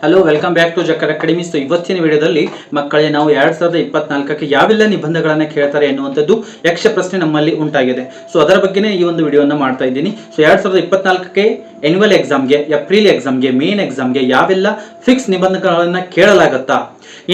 Hello welcome back to Jakkar academy so ಇವತ್ತಿನ ವಿಡಿಯೋದಲ್ಲಿ ಮಕ್ಕಳೇ, ನಾವು ಎರಡ್ ಸಾವಿರದ ಇಪ್ಪತ್ನಾಲ್ಕಕ್ಕೆ ಯಾವೆಲ್ಲ ನಿಬಂಧಗಳನ್ನ ಕೇಳ್ತಾರೆ ಎನ್ನುವಂಥದ್ದು ಯಕ್ಷ ಪ್ರಶ್ನೆ ನಮ್ಮಲ್ಲಿ ಉಂಟಾಗಿದೆ. ಸೊ ಅದರ ಬಗ್ಗೆನೇ ಈ ಒಂದು ವಿಡಿಯೋನ ಮಾಡ್ತಾ ಇದ್ದೀನಿ. ಸೊ ಎರಡ್ ಸಾವಿರದ ಇಪ್ಪತ್ನಾಲ್ಕಕ್ಕೆ ಎನ್ಯುವಲ್ ಎಕ್ಸಾಮ್ಗೆ ಏಪ್ರಿಲ್ ಎಕ್ಸಾಮ್ಗೆ ಮೇನ್ ಎಕ್ಸಾಮ್ಗೆ ಯಾವೆಲ್ಲ ಫಿಕ್ಸ್ ನಿಬಂಧಗಳನ್ನ ಕೇಳಲಾಗತ್ತಾ?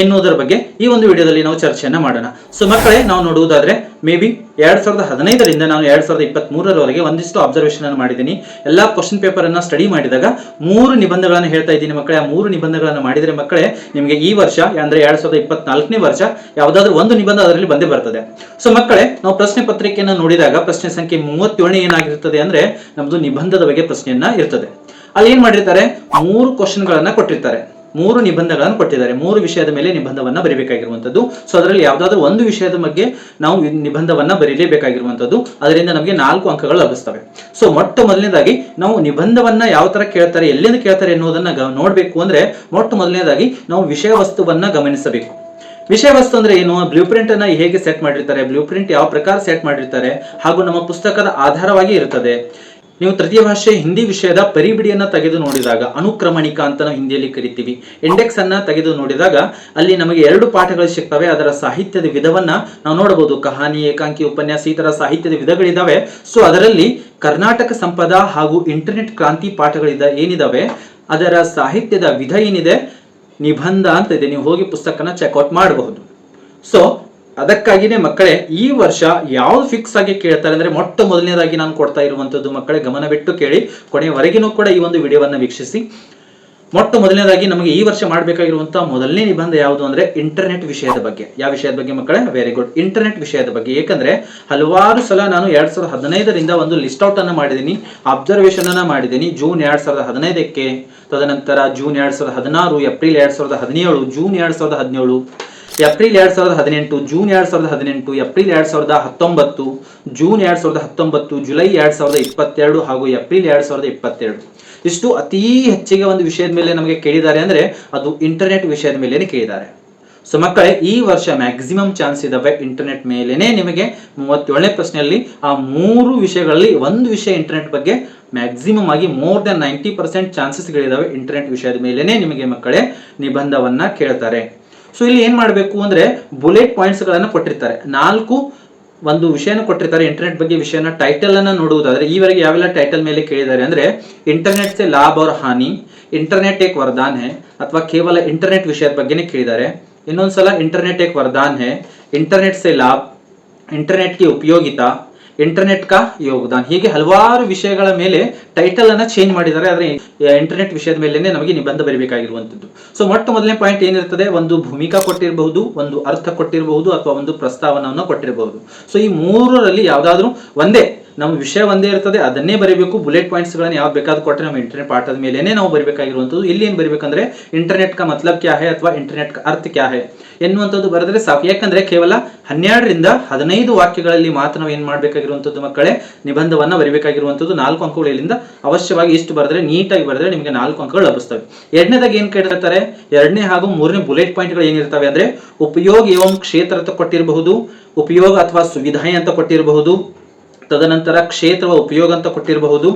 ಎನ್ನುವುದರ ಬಗ್ಗೆ ಈ ಒಂದು ವಿಡಿಯೋದಲ್ಲಿ ನಾವು ಚರ್ಚೆಯನ್ನು ಮಾಡೋಣ. ಸೊ ಮಕ್ಕಳೇ, ನಾವು ನೋಡುವುದಾದ್ರೆ ಮೇ ಬಿ ಎರಡ್ ಸಾವಿರದ ಹದಿನೈದರಿಂದ ನಾನು ಎರಡ್ ಸಾವಿರದ ಇಪ್ಪತ್ತ್ ಮೂರರವರೆಗೆ ಒಂದಿಷ್ಟು ಅಬ್ಸರ್ವೇಷನ್ ಅನ್ನು ಮಾಡಿದ್ದೀನಿ. ಎಲ್ಲಾ ಕ್ವಶನ್ ಪೇಪರ್ ಅನ್ನ ಸ್ಟಡಿ ಮಾಡಿದಾಗ ಮೂರು ನಿಬಂಧಗಳನ್ನು ಹೇಳ್ತಾ ಇದ್ದೀನಿ ಮಕ್ಕಳೇ. ಆ ಮೂರು ನಿಬಂಧಗಳನ್ನು ಮಾಡಿದರೆ ಮಕ್ಕಳೇ, ನಿಮಗೆ ಈ ವರ್ಷ, ಅಂದ್ರೆ ಎರಡ್ ಸಾವಿರದ ಇಪ್ಪತ್ನಾಲ್ಕನೇ ವರ್ಷ, ಯಾವುದಾದ್ರೂ ಒಂದು ನಿಬಂಧ ಅದರಲ್ಲಿ ಬಂದೇ ಬರ್ತದೆ. ಸೊ ಮಕ್ಕಳೇ, ನಾವು ಪ್ರಶ್ನೆ ಪತ್ರಿಕೆಯನ್ನು ನೋಡಿದಾಗ ಪ್ರಶ್ನೆ ಸಂಖ್ಯೆ ಮೂವತ್ತೇಳನೇ ಏನಾಗಿರ್ತದೆ ಅಂದ್ರೆ ನಮ್ದು ನಿಬಂಧದ ಬಗ್ಗೆ ಪ್ರಶ್ನೆಯನ್ನ ಇರ್ತದೆ. ಅಲ್ಲಿ ಏನ್ ಮಾಡಿರ್ತಾರೆ? ಮೂರು ಕ್ವಶನ್ಗಳನ್ನ ಕೊಟ್ಟಿರ್ತಾರೆ. ಮೂರು ನಿಬಂಧಗಳನ್ನು ಕೊಟ್ಟಿದ್ದಾರೆ. ಮೂರು ವಿಷಯದ ಮೇಲೆ ನಿಬಂಧವನ್ನ ಬರೀಬೇಕಾಗಿರುವಂಥದ್ದು. ಸೊ ಅದರಲ್ಲಿ ಯಾವ್ದಾದ್ರು ಒಂದು ವಿಷಯದ ಬಗ್ಗೆ ನಾವು ನಿಬಂಧವನ್ನ ಬರೀಲೇಬೇಕಾಗಿರುವಂಥದ್ದು. ಅದರಿಂದ ನಮಗೆ ನಾಲ್ಕು ಅಂಕಗಳು ಲಭಿಸ್ತವೆ. ಸೊ ಮೊಟ್ಟ ಮೊದಲನೇದಾಗಿ ನಾವು ನಿಬಂಧವನ್ನ ಯಾವ ತರ ಕೇಳ್ತಾರೆ, ಎಲ್ಲಿಂದ ಕೇಳ್ತಾರೆ ಎನ್ನುವುದನ್ನ ನೋಡ್ಬೇಕು ಅಂದ್ರೆ ಮೊಟ್ಟ ಮೊದಲನೇದಾಗಿ ನಾವು ವಿಷಯ ವಸ್ತುವನ್ನ ಗಮನಿಸಬೇಕು. ವಿಷಯ ವಸ್ತು ಅಂದ್ರೆ ಏನು? ಬ್ಲೂ ಪ್ರಿಂಟ್ ಅನ್ನ ಹೇಗೆ ಸೆಟ್ ಮಾಡಿರ್ತಾರೆ? ಬ್ಲೂ ಪ್ರಿಂಟ್ ಯಾವ ಪ್ರಕಾರ ಸೆಟ್ ಮಾಡಿರ್ತಾರೆ? ಹಾಗೂ ನಮ್ಮ ಪುಸ್ತಕದ ಆಧಾರವಾಗಿ ಇರುತ್ತದೆ ನೀವು ತೃತೀಯ ಭಾಷೆ ಹಿಂದಿ ವಿಷಯದ ಪರಿಬಿಡಿಯನ್ನು ತೆಗೆದು ನೋಡಿದಾಗ, ಅನುಕ್ರಮಣಿಕ ಅಂತ ನಾವು ಹಿಂದಿಯಲ್ಲಿ ಕರಿತೀವಿ. ಇಂಡೆಕ್ಸ್ ಅನ್ನ ತೆಗೆದು ನೋಡಿದಾಗ, ಅಲ್ಲಿ ನಮಗೆ ಎರಡು ಪಾಠಗಳು ಸಿಗ್ತವೆ, ಅದರ ಸಾಹಿತ್ಯದ ವಿಧವನ್ನ ನಾವು ನೋಡಬಹುದು. ಕಹಾನಿ, ಏಕಾಂಕಿ ಉಪನ್ಯಾಸ, ಈ ತರ ಸಾಹಿತ್ಯದ ವಿಧಗಳಿದಾವೆ. ಸೊ ಅದರಲ್ಲಿ ಕರ್ನಾಟಕ ಸಂಪದ ಹಾಗೂ ಇಂಟರ್ನೆಟ್ ಕ್ರಾಂತಿ ಪಾಠಗಳಿದ ಏನಿದಾವೆ, ಅದರ ಸಾಹಿತ್ಯದ ವಿಧ ಏನಿದೆ, ನಿಬಂಧ ಅಂತ ಇದೆ. ನೀವು ಹೋಗಿ ಪುಸ್ತಕನ ಚೆಕ್ಔಟ್ ಮಾಡಬಹುದು. ಸೊ ಅದಕ್ಕಾಗಿನೇ ಮಕ್ಕಳೇ, ಈ ವರ್ಷ ಯಾವ್ದು ಫಿಕ್ಸ್ ಆಗಿ ಕೇಳ್ತಾರೆ ಅಂದ್ರೆ ಮೊಟ್ಟ ಮೊದಲನೇದಾಗಿ ನಾನು ಕೊಡ್ತಾ ಇರುವಂತದ್ದು ಮಕ್ಕಳೇ ಗಮನವಿಟ್ಟು ಕೇಳಿ, ಕೊನೆಯವರೆಗಿನೂ ಕೂಡ ಈ ಒಂದು ವಿಡಿಯೋವನ್ನು ವೀಕ್ಷಿಸಿ. ಮೊಟ್ಟ ಮೊದಲನೇದಾಗಿ ನಮಗೆ ಈ ವರ್ಷ ಮಾಡಬೇಕಾಗಿರುವಂತಹ ಮೊದಲನೇ ನಿಬಂಧ ಯಾವುದು ಅಂದ್ರೆ ಇಂಟರ್ನೆಟ್ ವಿಷಯದ ಬಗ್ಗೆ. ಯಾವ ವಿಷಯದ ಬಗ್ಗೆ ಮಕ್ಕಳೇ? ವೆರಿ ಗುಡ್ ಇಂಟರ್ನೆಟ್ ವಿಷಯದ ಬಗ್ಗೆ. ಏಕೆಂದ್ರೆ ಹಲವಾರು ಸಲ ನಾನು ಎರಡ್ ಸಾವಿರದ ಹದಿನೈದರಿಂದ ಒಂದು ಲಿಸ್ಟ್ ಔಟ್ ಅನ್ನು ಮಾಡಿದ್ದೀನಿ ಅಬ್ಸರ್ವೇಷನ್ ಅನ್ನ ಮಾಡಿದ್ದೀನಿ ಜೂನ್ ಎರಡ್ ಸಾವಿರದ ಹದಿನೈದಕ್ಕೆ, ತದನಂತರ ಜೂನ್ ಎರಡ್ ಸಾವಿರದ ಹದಿನಾರು ಏಪ್ರಿಲ್ ಎರಡ್ ಸಾವಿರದ ಹದಿನೇಳು ಜೂನ್ ಎರಡ್ ಸಾವಿರದ ಹದಿನೇಳು. ಏಪ್ರಿಲ್ ಎರಡ್ ಸಾವಿರದ ಹದಿನೆಂಟು, ಜೂನ್ ಎರಡ್ ಸಾವಿರದ ಹದಿನೆಂಟು, ಏಪ್ರಿಲ್ ಎರಡ್ ಸಾವಿರದ ಹತ್ತೊಂಬತ್ತು, ಜೂನ್ ಎರಡ್ ಸಾವಿರದ ಹತ್ತೊಂಬತ್ತು, ಜುಲೈ ಎರಡ್ ಸಾವಿರದ ಇಪ್ಪತ್ತೆರಡು ಹಾಗೂ ಏಪ್ರಿಲ್ ಎರಡ್ ಸಾವಿರದ ಇಪ್ಪತ್ತೆರಡು. ಇಷ್ಟು ಅತೀ ಹೆಚ್ಚಿಗೆ ಒಂದು ವಿಷಯದ ಮೇಲೆ ನಮಗೆ ಕೇಳಿದ್ದಾರೆ ಅಂದ್ರೆ ಅದು ಇಂಟರ್ನೆಟ್ ವಿಷಯದ ಮೇಲೆನೆ ಕೇಳಿದ್ದಾರೆ. ಸೊ ಮಕ್ಕಳೇ, ಈ ವರ್ಷ ಮ್ಯಾಕ್ಸಿಮಮ್ ಚಾನ್ಸ್ ಇದಾವೆ ಇಂಟರ್ನೆಟ್ ಮೇಲೇನೆ ನಿಮಗೆ ಮೂವತ್ತೇಳನೇ ಪ್ರಶ್ನೆಯಲ್ಲಿ, ಆ ಮೂರು ವಿಷಯಗಳಲ್ಲಿ ಒಂದು ವಿಷಯ ಇಂಟರ್ನೆಟ್ ಬಗ್ಗೆ ಮ್ಯಾಕ್ಸಿಮಮ್ ಆಗಿ ಮೋರ್ ದನ್ ನೈಂಟಿ ಪರ್ಸೆಂಟ್ ಚಾನ್ಸಸ್ಗಳಿದಾವೆ ಇಂಟರ್ನೆಟ್ ವಿಷಯದ ಮೇಲೇನೆ ನಿಮಗೆ ಮಕ್ಕಳೇ ನಿಬಂಧವನ್ನ ಕೇಳ್ತಾರೆ. ಸೊ ಇಲ್ಲಿ ಏನು ಮಾಡಬೇಕು ಅಂದ್ರೆ ಬುಲೆಟ್ ಪಾಯಿಂಟ್ಸ್ಗಳನ್ನು ಕೊಟ್ಟಿರ್ತಾರೆ. ನಾಲ್ಕು ಒಂದು ವಿಷಯನ ಕೊಟ್ಟಿರ್ತಾರೆ ಇಂಟರ್ನೆಟ್ ಬಗ್ಗೆ ವಿಷಯನ. ಟೈಟಲ್ ಅನ್ನ ನೋಡುವುದಾದ್ರೆ, ಈವರೆಗೆ ಯಾವೆಲ್ಲ ಟೈಟಲ್ ಮೇಲೆ ಕೇಳಿದ್ದಾರೆ ಅಂದ್ರೆ ಇಂಟರ್ನೆಟ್ ಸೆ ಲಾಭ ಅವ್ರ ಹಾನಿ ಇಂಟರ್ನೆಟ್ ಏಕ್ ವರದಾನ್ ಹೇ ಅಥವಾ ಕೇವಲ ಇಂಟರ್ನೆಟ್ ವಿಷಯದ ಬಗ್ಗೆನೇ ಕೇಳಿದ್ದಾರೆ. ಇನ್ನೊಂದ್ಸಲ ಇಂಟರ್ನೆಟ್ ಏಕ್ ವರದಾನ್ ಹೇ ಇಂಟರ್ನೆಟ್ ಸೆ ಲಾಭ ಇಂಟರ್ನೆಟ್ಗೆ ಇಂಟರ್ನೆಟ್ ಕಾ ಯೋಗದಾನ್. ಹೀಗೆ ಹಲವಾರು ವಿಷಯಗಳ ಮೇಲೆ ಟೈಟಲ್ ಅನ್ನ ಚೇಂಜ್ ಮಾಡಿದ್ದಾರೆ. ಆದರೆ ಇಂಟರ್ನೆಟ್ ವಿಷಯದ ಮೇಲೆನೆ ನಮಗೆ ನಿಬಂಧ ಬರೀಬೇಕಾಗಿರುವಂತದ್ದು ಸೊ ಮೊಟ್ಟ ಮೊದಲನೇ ಪಾಯಿಂಟ್ ಏನಿರ್ತದೆ ಒಂದು ಭೂಮಿಕಾ ಕೊಟ್ಟಿರಬಹುದು, ಒಂದು ಅರ್ಥ ಕೊಟ್ಟಿರಬಹುದು, ಅಥವಾ ಒಂದು ಪ್ರಸ್ತಾವನವನ್ನು ಕೊಟ್ಟಿರಬಹುದು. ಸೊ ಈ ಮೂರರಲ್ಲಿ ಯಾವುದಾದ್ರೂ ಒಂದೇ ನಮ್ಮ ವಿಷಯ ಒಂದೇ ಇರ್ತದೆ, ಅದನ್ನೇ ಬರೀಬೇಕು ಬುಲೆಟ್ ಪಾಯಿಂಟ್ಸ್ ಯಾವ ಬೇಕಾದ್ರೂ ಕೊಟ್ಟರೆ ನಮ್ಮ ಇಂಟರ್ನೆಟ್ ಪಾಠದ ಮೇಲೇನೆ ನಾವು ಬರಬೇಕಾಗಿರುವಂಥದ್ದು. ಇಲ್ಲಿ ಏನು ಬರಬೇಕಂದ್ರೆ ಇಂಟರ್ನೆಟ್ ಕಾ ಮತ್ಲಬ್ ಕ್ಯಾ ಹೇ ಅಥವಾ ಇಂಟರ್ನೆಟ್ ಅರ್ಥ ಕ್ಯಾ ಹೇ ಎನ್ನುವಂಥದ್ದು ಬರೆದ್ರೆ ಸಾಕು. ಯಾಕಂದ್ರೆ ಕೇವಲ ಹನ್ನೆರಡರಿಂದ ಹದಿನೈದು ವಾಕ್ಯಗಳಲ್ಲಿ ಮಾತ್ರ ನಾವು ಏನು ಮಾಡಬೇಕಾಗಿರುವಂಥದ್ದು ಮಕ್ಕಳೇ, ನಿಬಂಧವನ್ನು ಬರಿಬೇಕಾಗಿರುವಂಥದ್ದು ನಾಲ್ಕು ಇಲ್ಲಿಂದ ಅವಶ್ಯವಾಗಿ ಇಷ್ಟು ಬರೆದ್ರೆ ನೀಟಾಗಿ ಬರೆದ್ರೆ ನಿಮಗೆ ನಾಲ್ಕು ಅಂಕಗಳು ಲಭಿಸ್ತವೆ. ಎರಡನೇದಾಗ ಏನು ಕೇಳಿರ್ತಾರೆ ಎರಡನೇ ಹಾಗೂ ಮೂರನೇ ಬುಲೆಟ್ ಪಾಯಿಂಟ್ಗಳು ಏನಿರ್ತವೆ ಅಂದ್ರೆ ಉಪಯೋಗ ಏವಂ ಕ್ಷೇತ್ರ ಕೊಟ್ಟಿರಬಹುದು, ಉಪಯೋಗ ಅಥವಾ ಸುವಿಧಾಯ ಅಂತ ಕೊಟ್ಟಿರಬಹುದು ತದನಂತರ ಕ್ಷೇತ್ರ ಉಪಯೋಗ ಅಂತ ಕೊಟ್ಟಿರಬಹುದು.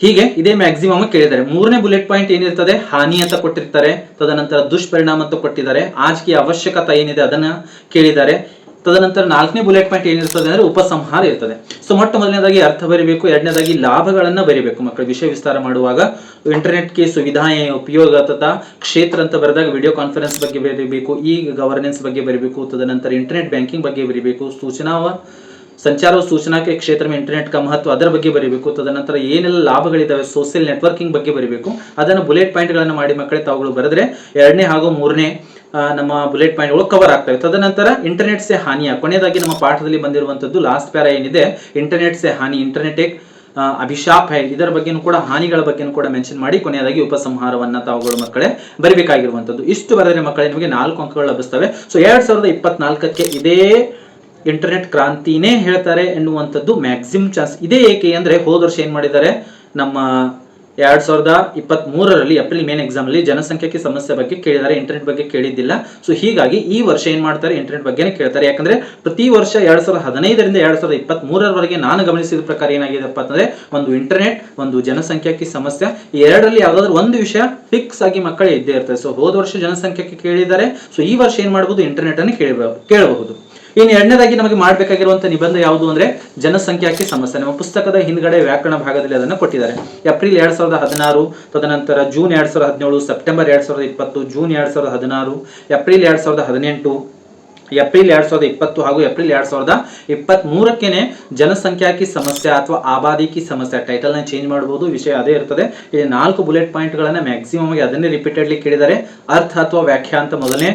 ಹೀಗೆ ಇದೇ ಮ್ಯಾಕ್ಸಿಮಮ್ ಕೇಳಿದ್ದಾರೆ. ಮೂರನೇ ಬುಲೆಟ್ ಪಾಯಿಂಟ್ ಏನಿರ್ತದೆ? ಹಾನಿ ಅಂತ ಕೊಟ್ಟಿರ್ತಾರೆ. ತದನಂತರ ದುಷ್ಪರಿಣಾಮ ಅಂತ ಕೊಟ್ಟಿದ್ದಾರೆ. ಆಜ್ಗೆ ಅವಶ್ಯಕತೆ ಏನಿದೆ ಅದನ್ನ ಕೇಳಿದ್ದಾರೆ. ತದನಂತರ ನಾಲ್ಕನೇ ಬುಲೆಟ್ ಪಾಯಿಂಟ್ ಏನಿರ್ತದೆ ಅಂದ್ರೆ ಉಪಸಂಹಾರ ಇರ್ತದೆ. ಸೊ ಮೊಟ್ಟ ಮೊದಲನೇದಾಗಿ ಅರ್ಥ ಬರಿಬೇಕು. ಎರಡನೇದಾಗಿ ಲಾಭಗಳನ್ನ ಬರಿಬೇಕು. ಮಕ್ಕಳು ವಿಷಯ ವಿಸ್ತಾರ ಮಾಡುವಾಗ ಇಂಟರ್ನೆಟ್ಗೆ ಸುವಿಧಾ ಉಪಯೋಗ ತಥಾ ಕ್ಷೇತ್ರ ಅಂತ ಬರೆದಾಗ ವಿಡಿಯೋ ಕಾನ್ಫರೆನ್ಸ್ ಬಗ್ಗೆ ಬರೀಬೇಕು. ಈ ಗವರ್ನೆನ್ಸ್ ಬಗ್ಗೆ ಬರೀಬೇಕು. ತದನಂತರ ಇಂಟರ್ನೆಟ್ ಬ್ಯಾಂಕಿಂಗ್ ಬಗ್ಗೆ ಬರೀಬೇಕು. ಸೂಚನಾ ಸಂಚಾರ ಸೂಚನಾ ಕ್ಷೇತ್ರ में ಇಂಟರ್ನೆಟ್ का ಮಹತ್ವ ಅದರ ಬಗ್ಗೆ ಬರೀಬೇಕು, ತದನಂತರ ಏನೆಲ್ಲ ಲಾಭಗಳಿದ್ದಾವೆ ಸೋಷಿಯಲ್ ನೆಟ್ವರ್ಕಿಂಗ್ ಬಗ್ಗೆ ಬರೀಬೇಕು, ಅದನ್ನು ಬುಲೆಟ್ ಪಾಯಿಂಟ್ಗಳನ್ನು ಮಾಡಿ ಮಕ್ಕಳೇ ತಾವುಗಳು ಬರೆದ್ರೆ ಎರಡನೇ ಹಾಗೂ ಮೂರನೇ ನಮ್ಮ ಬುಲೆಟ್ ಪಾಯಿಂಟ್ಗಳು ಕವರ್ ಆಗ್ತವೆ. ತದನಂತರ ಇಂಟರ್ನೆಟ್ ಸೆ ಹಾನಿಯ ಕೊನೆಯದಾಗಿ ನಮ್ಮ ಪಾಠದಲ್ಲಿ ಬಂದಿರುವಂತದ್ದು ಲಾಸ್ಟ್ ಪ್ಯಾರ ಏನಿದೆ? ಇಂಟರ್ನೆಟ್ ಸೆ ಹಾನಿ ಇಂಟರ್ನೆಟ್ ಏಕ್ ಅಭಿಶಾಪ್ ಹೈ ಇದರ ಬಗ್ಗೆನೂ ಕೂಡ, ಹಾನಿಗಳ ಬಗ್ಗೆನೂ ಕೂಡ ಮೆನ್ಷನ್ ಮಾಡಿ, ಕೊನೆಯದಾಗಿ ಉಪಸಂಹಾರವನ್ನು ತಾವುಗಳು ಮಕ್ಕಳೇ ಬರಿಬೇಕಾಗಿರುವಂತದ್ದು. ಇಷ್ಟು ಬರೆದ್ರೆ ಮಕ್ಕಳೇ ನಿಮಗೆ ನಾಲ್ಕು ಅಂಕಗಳು ಲಭಿಸ್ತವೆ. ಸೊ ಎರಡ್ ಸಾವಿರದ ಇಪ್ಪತ್ನಾಲ್ಕಕ್ಕೆ ಇದೇ ಇಂಟರ್ನೆಟ್ ಕ್ರಾಂತಿನೇ ಹೇಳ್ತಾರೆ ಎನ್ನುವಂಥದ್ದು ಮ್ಯಾಕ್ಸಿಮಮ್ ಚಾನ್ಸ್ ಇದೇ ಏಕೆ ಅಂದರೆ ಹೋದ ವರ್ಷ ಏನು ಮಾಡಿದ್ದಾರೆ? ನಮ್ಮ ಎರಡು ಸಾವಿರದ ಇಪ್ಪತ್ತ್ ಮೂರರಲ್ಲಿ ಏಪ್ರಿಲ್ ಮೇನ್ ಎಕ್ಸಾಮಲ್ಲಿ ಜನಸಂಖ್ಯೆಗೆ ಸಮಸ್ಯೆ ಬಗ್ಗೆ ಕೇಳಿದ್ದಾರೆ ಇಂಟರ್ನೆಟ್ ಬಗ್ಗೆ ಕೇಳಿದ್ದಿಲ್ಲ. ಸೊ ಹೀಗಾಗಿ ಈ ವರ್ಷ ಏನು ಮಾಡ್ತಾರೆ? ಇಂಟರ್ನೆಟ್ ಬಗ್ಗೆನೇ ಕೇಳ್ತಾರೆ. ಯಾಕಂದ್ರೆ ಪ್ರತಿ ವರ್ಷ ಎರಡು ಸಾವಿರದ ಹದಿನೈದರಿಂದ ಎರಡು ಸಾವಿರದ ಇಪ್ಪತ್ತ್ ಮೂರರವರೆಗೆ ನಾನು ಗಮನಿಸಿದ ಪ್ರಕಾರ ಏನಾಗಿದೆಪ್ಪ ಅಂದ್ರೆ ಒಂದು ಇಂಟರ್ನೆಟ್ ಒಂದು ಜನಸಂಖ್ಯಾಕಿ ಸಮಸ್ಯೆ. ಎರಡರಲ್ಲಿ ಯಾವುದಾದ್ರೂ ಒಂದು ವಿಷಯ ಫಿಕ್ಸ್ ಆಗಿ ಮಕ್ಕಳೇ ಇದ್ದೇ ಇರ್ತದೆ. ಸೊ ಹೋದ ವರ್ಷ ಜನಸಂಖ್ಯೆಗೆ ಕೇಳಿದ್ದಾರೆ. ಸೊ ಈ ವರ್ಷ ಏನು ಮಾಡಬಹುದು ಇಂಟರ್ನೆಟ್ ಅನ್ನು ಕೇಳಬಹುದು ಕೇಳಬಹುದು. ಇನ್ನು ಎರಡನೇದಾಗಿ ನಮಗೆ ಮಾಡಬೇಕಾಗಿರುವಂತಹ ನಿಬಂಧ ಯಾವುದು ಅಂದ್ರೆ ಜನಸಂಖ್ಯಾಕಿ ಸಮಸ್ಯೆ. ನಮ್ಮ ಪುಸ್ತಕದ ಹಿಂದ್ಗಡೆ ವ್ಯಾಕರಣ ಭಾಗದಲ್ಲಿ ಅದನ್ನು ಕೊಟ್ಟಿದ್ದಾರೆ. ಏಪ್ರಿಲ್ ಎರಡ್ ಸಾವಿರದ ಹದಿನಾರು, ತದನಂತರ ಜೂನ್ ಎರಡ್ ಸಾವಿರದ ಹದಿನೇಳು, ಸೆಪ್ಟೆಂಬರ್ ಎರಡ್ ಸಾವಿರದ ಇಪ್ಪತ್ತು, ಜೂನ್ ಎರಡ್ ಸಾವಿರದ ಹದಿನಾರು, ಏಪ್ರಿಲ್ ಎರಡ್ ಸಾವಿರದ ಹದಿನೆಂಟು, ಏಪ್ರಿಲ್ ಎರಡ್ ಸಾವಿರದ ಇಪ್ಪತ್ತು ಹಾಗೂ ಏಪ್ರಿಲ್ ಎರಡ್ ಸಾವಿರದ ಇಪ್ಪತ್ತ್ ಜನಸಂಖ್ಯಾಕಿ ಸಮಸ್ಯೆ ಅಥವಾ ಆಬಾದಿಕಿ ಸಮಸ್ಯೆ ಟೈಟಲ್ನ ಚೇಂಜ್ ಮಾಡಬಹುದು ವಿಷಯ ಅದೇ ಇರ್ತದೆ. ಇಲ್ಲಿ ನಾಲ್ಕು ಬುಲೆಟ್ ಪಾಯಿಂಟ್ ಗಳನ್ನ ಮ್ಯಾಕ್ಸಿಮಮ್ ಆಗಿ ಅದನ್ನೇ ರಿಪೀಟೆಡ್ಲಿ ಕೇಳಿದ್ದಾರೆ. ಅರ್ಥ ಅಥವಾ ವ್ಯಾಖ್ಯಾ ಅಂತ ಮೊದಲನೇ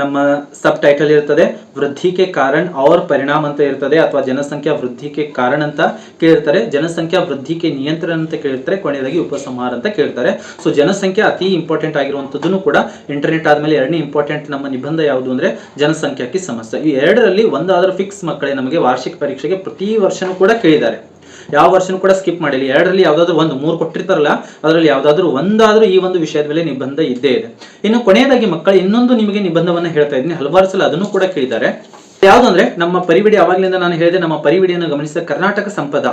ನಮ್ಮ ಸಬ್ ಟೈಟಲ್ ಇರ್ತದೆ, ವೃದ್ಧಿಗೆ ಕಾರಣ ಅವ್ರ ಪರಿಣಾಮ ಅಂತ ಇರ್ತದೆ, ಅಥವಾ ಜನಸಂಖ್ಯಾ ವೃದ್ಧಿಗೆ ಕಾರಣ ಅಂತ ಕೇಳಿರ್ತಾರೆ ಜನಸಂಖ್ಯಾ ವೃದ್ಧಿಗೆ ನಿಯಂತ್ರಣ ಅಂತ ಕೇಳಿರ್ತಾರೆ ಕೊನೆಯದಾಗಿ ಉಪಸಂಹಾರ ಅಂತ ಕೇಳ್ತಾರೆ. ಸೊ ಜನಸಂಖ್ಯೆ ಅತಿ ಇಂಪಾರ್ಟೆಂಟ್ ಆಗಿರುವಂಥದ್ದು ಕೂಡ ಇಂಟರ್ನೆಟ್ ಆದಮೇಲೆ ಎರಡನೇ ಇಂಪಾರ್ಟೆಂಟ್ ನಮ್ಮ ನಿಬಂಧ ಯಾವುದು ಅಂದ್ರೆ ಜನಸಂಖ್ಯಾಕ್ಕೆ ಸಮಸ್ಯೆ. ಈ ಎರಡರಲ್ಲಿ ಒಂದಾದ್ರೂ ಫಿಕ್ಸ್ ಮಕ್ಕಳೇ ನಮಗೆ ವಾರ್ಷಿಕ ಪರೀಕ್ಷೆಗೆ ಪ್ರತಿ ವರ್ಷನೂ ಕೂಡ ಕೇಳಿದ್ದಾರೆ. ಯಾವ ವರ್ಷನೂ ಕೂಡ ಸ್ಕಿಪ್ ಮಾಡಿಲ್ಲ. ಎರಡರಲ್ಲಿ ಯಾವ್ದಾದ್ರು ಒಂದು, ಮೂರು ಕೊಟ್ಟಿರ್ತಾರಲ್ಲ, ಅದರಲ್ಲಿ ಯಾವ್ದಾದ್ರು ಒಂದಾದ್ರೂ ಈ ಒಂದು ವಿಷಯದ ಮೇಲೆ ನಿಬಂಧ ಇದ್ದೇ ಇದೆ. ಇನ್ನು ಕೊನೆಯದಾಗಿ ಮಕ್ಕಳು, ಇನ್ನೊಂದು ನಿಮಗೆ ನಿಬಂಧವನ್ನ ಹೇಳ್ತಾ ಇದ್ದೀನಿ. ಹಲವಾರು ಸಲ ಅದನ್ನು ಕೂಡ ಕೇಳಿದ್ದಾರೆ. ಯಾವ್ದಂದ್ರೆ ನಮ್ಮ ಪರಿವಿಡಿ ಅವಾಗ್ಲಿಂದ ನಾನು ಹೇಳಿದೆ, ನಮ್ಮ ಪರಿವಿಡಿಯನ್ನು ಗಮನಿಸಿದ ಕರ್ನಾಟಕ ಸಂಪದ.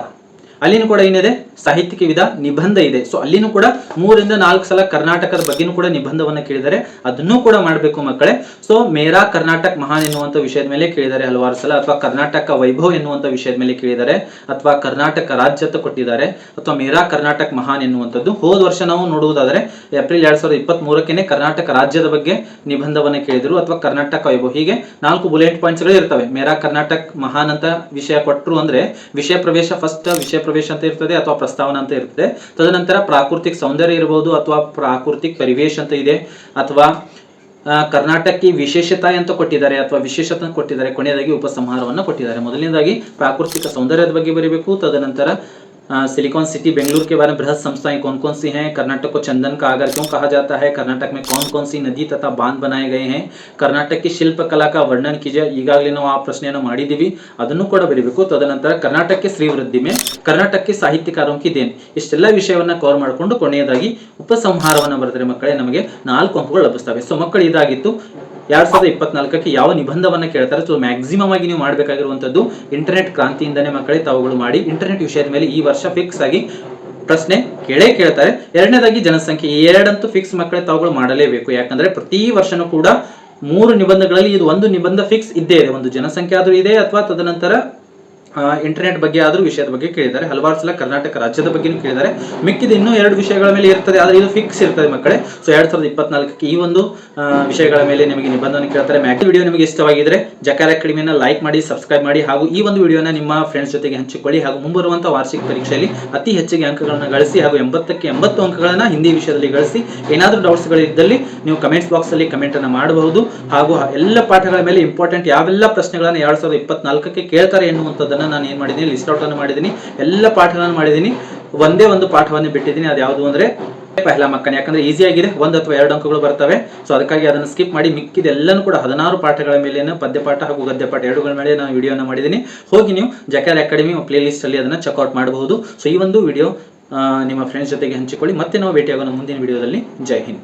ಅಲ್ಲಿನೂ ಕೂಡ ಏನಿದೆ? ಸಾಹಿತ್ಯಿಕ ವಿಧ ನಿಬಂಧ ಇದೆ. ಸೊ ಅಲ್ಲಿನೂ ಕೂಡ ಮೂರಿಂದ ನಾಲ್ಕು ಸಲ ಕರ್ನಾಟಕದ ಬಗ್ಗೆನೂ ಕೂಡ ನಿಬಂಧವನ್ನ ಕೇಳಿದ್ದಾರೆ. ಅದನ್ನೂ ಕೂಡ ಮಾಡಬೇಕು ಮಕ್ಕಳೇ. ಸೊ ಮೇರಾ ಕರ್ನಾಟಕ ಮಹಾನ್ ಎನ್ನುವಂತ ವಿಷಯದ ಮೇಲೆ ಕೇಳಿದ್ದಾರೆ ಹಲವಾರು ಸಲ, ಅಥವಾ ಕರ್ನಾಟಕ ವೈಭವ್ ಎನ್ನುವಂತ ವಿಷಯದ ಮೇಲೆ ಕೇಳಿದ್ದಾರೆ, ಅಥವಾ ಕರ್ನಾಟಕ ರಾಜ್ಯತ್ವ ಕೊಟ್ಟಿದ್ದಾರೆ, ಅಥವಾ ಮೇರಾ ಕರ್ನಾಟಕ ಮಹಾನ್ ಎನ್ನುವಂಥದ್ದು. ಹೋದ ವರ್ಷ ನಾವು ನೋಡುವುದಾದರೆ, ಏಪ್ರಿಲ್ ಎರಡ್ ಸಾವಿರದ ಇಪ್ಪತ್ತ್ ಮೂರಕ್ಕೆ ಕರ್ನಾಟಕ ರಾಜ್ಯದ ಬಗ್ಗೆ ನಿಬಂಧವನ್ನ ಕೇಳಿದ್ರು, ಅಥವಾ ಕರ್ನಾಟಕ ವೈಭವ್. ಹೀಗೆ ನಾಲ್ಕು ಬುಲೆಟ್ ಪಾಯಿಂಟ್ಸ್ಗಳು ಇರ್ತವೆ. ಮೇರಾ ಕರ್ನಾಟಕ ಮಹಾನ್ ಅಂತ ವಿಷಯ ಕೊಟ್ಟರು ಅಂದ್ರೆ, ವಿಷಯ ಪ್ರವೇಶ ಫಸ್ಟ್ ವಿಷಯ ಪ್ರವೇಶ ಅಂತ ಇರ್ತದೆ ಅಥವಾ ಪ್ರಸ್ತಾವನ ಅಂತ ಇರ್ತದೆ. ತದನಂತರ ಪ್ರಾಕೃತಿಕ ಸೌಂದರ್ಯ ಇರಬಹುದು ಅಥವಾ ಪ್ರಾಕೃತಿಕ ಪರಿವೇಶ ಅಂತ ಇದೆ. ಅಥವಾ ಕರ್ನಾಟಕಕ್ಕೆ ವಿಶೇಷತೆ ಅಂತ ಕೊಟ್ಟಿದ್ದಾರೆ ಅಥವಾ ವಿಶೇಷತೆ ಕೊಟ್ಟಿದ್ದಾರೆ. ಕೊನೆಯದಾಗಿ ಉಪಸಂಹಾರವನ್ನು ಕೊಟ್ಟಿದ್ದಾರೆ. ಮೊದಲನೇದಾಗಿ ಪ್ರಾಕೃತಿಕ ಸೌಂದರ್ಯದ ಬಗ್ಗೆ ಬರೀಬೇಕು. ತದನಂತರ सिलिकॉन सिटी बेंगलुरु के बारे में बृहद संस्थाएं कौन कौन सी हैं कर्नाटक को चंदन का आगर क्यों कहा जाता है कर्नाटक में कौन कौन सी नदी तथा बांध बनाए गए हैं ಕರ್ನಾಟಕ ಶಿಲ್ಪಕಲಾ का ವರ್ಣನ್ कीजिए ಈಗಾಗಲೇ ನಾವು ಆ ಪ್ರಶ್ನೆಯನ್ನು ಮಾಡಿದ್ದೀವಿ ಅದನ್ನು ಕೂಡ ಬರೀಬೇಕು ತದನಂತರ ಕರ್ನಾಟಕಕ್ಕೆ ಶ್ರೀ ವೃದ್ಧಿ ಮೇ ಕರ್ನಾಟಕಕ್ಕೆ ಸಾಹಿತ್ಯಕಾರೋं की ದೇನ್ ಇಷ್ಟೆಲ್ಲ ವಿಷಯವನ್ನ ಕವರ್ ಮಾಡಿಕೊಂಡು ಕೊನೆಯದಾಗಿ ಉಪಸಂಹಾರವನ್ನು ಬರೆದರೆ ಮಕ್ಕಳೇ ನಮಗೆ ನಾಲ್ಕು ಅಂಕಗಳು ಲಭಿಸ್ತವೆ ಸೊ ಮಕ್ಕಳು ಇದಾಗಿತ್ತು ಎರಡ್ ಸಾವಿರದ ಇಪ್ಪತ್ನಾಲ್ಕಕ್ಕೆ ಯಾವ ನಿಬಂಧವನ್ನ ಕೇಳ್ತಾರೆ? ಸೊ ಮ್ಯಾಕ್ಸಿಮಮ್ ಆಗಿ ನೀವು ಮಾಡಬೇಕಾಗಿರುವಂತದ್ದು ಇಂಟರ್ನೆಟ್ ಕ್ರಾಂತಿಯಿಂದನೇ ಮಕ್ಕಳೇ ತಾವುಗಳು ಮಾಡಿ ಇಂಟರ್ನೆಟ್ ವಿಷಯದ ಮೇಲೆ ಈ ವರ್ಷ ಫಿಕ್ಸ್ ಆಗಿ ಪ್ರಶ್ನೆ ಕೇಳೇ ಕೇಳ್ತಾರೆ. ಎರಡನೇದಾಗಿ ಜನಸಂಖ್ಯೆ. ಎರಡಂತೂ ಫಿಕ್ಸ್ ಮಕ್ಕಳೇ ತಾವುಗಳು ಮಾಡಲೇಬೇಕು. ಯಾಕಂದ್ರೆ ಪ್ರತಿ ವರ್ಷನೂ ಕೂಡ ಮೂರು ನಿಬಂಧಗಳಲ್ಲಿ ಇದು ಒಂದು ನಿಬಂಧ ಫಿಕ್ಸ್ ಇದ್ದೇ ಇದೆ. ಒಂದು ಜನಸಂಖ್ಯೆ ಆದರೂ ಇದೆ ಅಥವಾ ತದನಂತರ ಇಂಟರ್ನೆಟ್ ಬಗ್ಗೆ ಆದ್ರೂ ವಿಷಯದ ಬಗ್ಗೆ ಕೇಳಿದ್ದಾರೆ. ಹಲವಾರು ಸಲ ಕರ್ನಾಟಕ ರಾಜ್ಯದ ಬಗ್ಗೆನೂ ಕೇಳಿದ್ದಾರೆ. ಮಿಕ್ಕಿದ ಇನ್ನೂ ಎರಡು ವಿಷಯಗಳ ಮೇಲೆ ಇರ್ತದೆ. ಆದ್ರೆ ಇದು ಫಿಕ್ಸ್ ಇರ್ತದೆ ಮಕ್ಕಳೇ. ಸೊ ಎರಡ್ ಸಾವಿರದ ಇಪ್ಪತ್ನಾಲ್ಕಕ್ಕೆ ಈ ಒಂದು ವಿಷಯಗಳ ಮೇಲೆ ನಿಮಗೆ ನಿಬಂಧನೆ ಕೇಳ್ತಾರೆ. ಮ್ಯಾಕ್ ವಿಡಿಯೋ ನಿಮಗೆ ಇಷ್ಟವಾಗಿದ್ರೆ ಜಕಾರ ಅಕಾಡೆಮಿಯನ್ನ ಲೈಕ್ ಮಾಡಿ ಸಬ್ಸ್ಕ್ರೈಬ್ ಮಾಡಿ ಹಾಗೂ ಈ ಒಂದು ವಿಡಿಯೋನ ನಿಮ್ಮ ಫ್ರೆಂಡ್ಸ್ ಜೊತೆಗೆ ಹಂಚಿಕೊಳ್ಳಿ ಹಾಗೂ ಮುಂಬರುವಂತಹ ವಾರ್ಷಿಕ ಪರೀಕ್ಷೆಯಲ್ಲಿ ಅತಿ ಹೆಚ್ಚಿಗೆ ಅಂಕಗಳನ್ನು ಗಳಿಸಿ ಹಾಗೂ ಎಂಬತ್ತಕ್ಕೆ ಎಂಬತ್ತು ಅಂಕಗಳನ್ನು ಹಿಂದಿ ವಿಷಯದಲ್ಲಿ ಗಳಿಸಿ ಏನಾದರೂ ಡೌಟ್ಸ್ಗಳಿದ್ದಲ್ಲಿ ನೀವು ಕಮೆಂಟ್ಸ್ ಬಾಕ್ಸ್ ಅಲ್ಲಿ ಕಮೆಂಟ್ ಅನ್ನ ಮಾಡಬಹುದು ಹಾಗೂ ಎಲ್ಲ ಪಾಠಗಳ ಮೇಲೆ ಇಂಪಾರ್ಟೆಂಟ್ ಯಾವೆಲ್ಲ ಪ್ರಶ್ನೆಗಳನ್ನು ಎರಡು ಸಾವಿರದ ಇಪ್ಪತ್ನಾಲ್ಕಕ್ಕೆ ಕೇಳ್ತಾರೆ ಎನ್ನುವಂಥದ್ದನ್ನ ನಾನು ಏನ್ ಮಾಡಿದ್ದೀನಿ ಲಿಸ್ಟ್ ಔಟ್ ಅನ್ನು ಮಾಡಿದ್ದೀನಿ. ಎಲ್ಲ ಪಾಠಗಳನ್ನು ಮಾಡಿದ್ದೀನಿ. ಒಂದೇ ಒಂದು ಪಾಠವನ್ನು ಬಿಟ್ಟಿದ್ದೀನಿ. ಅದು ಯಾವುದು ಅಂದ್ರೆ ಪಹಲ ಮಕ್ಕನ ಯಾಕಂದ್ರೆ ಈಸಿ ಆಗಿದೆ. ಒಂದು ಅಥವಾ ಎರಡು ಅಂಕಗಳು ಬರ್ತವೆ. ಸೊ ಅದಕ್ಕಾಗಿ ಅದನ್ನು ಸ್ಕಿಪ್ ಮಾಡಿ ಮಿಕ್ಕಿದೆಲ್ಲನೂ ಕೂಡ ಹದಿನಾರು ಪಾಠಗಳ ಮೇಲೆ ಪದ್ಯಪಾಠ ಹಾಗೂ ಗದ್ಯಪಾಠ ಎರಡುಗಳ ಮೇಲೆ ನಾನು ವಿಡಿಯೋನ ಮಾಡಿದ್ದೀನಿ. ಹೋಗಿ ನೀವು ಜಕಾರ್ ಅಕಾಡೆಮಿ ಪ್ಲೇ ಲಿಸ್ಟ್ ಅಲ್ಲಿ ಅದನ್ನು ಚೆಕ್ಔಟ್ ಮಾಡಬಹುದು. ಸೊ ಈ ಒಂದು ವಿಡಿಯೋ ನಿಮ್ಮ ಫ್ರೆಂಡ್ಸ್ ಜೊತೆಗೆ ಹಂಚಿಕೊಳ್ಳಿ. ಮತ್ತೆ ನಾವು ಭೇಟಿಯಾಗೋಣ ಮುಂದಿನ ವಿಡಿಯೋದಲ್ಲಿ ಜೈ ಹಿಂದ್.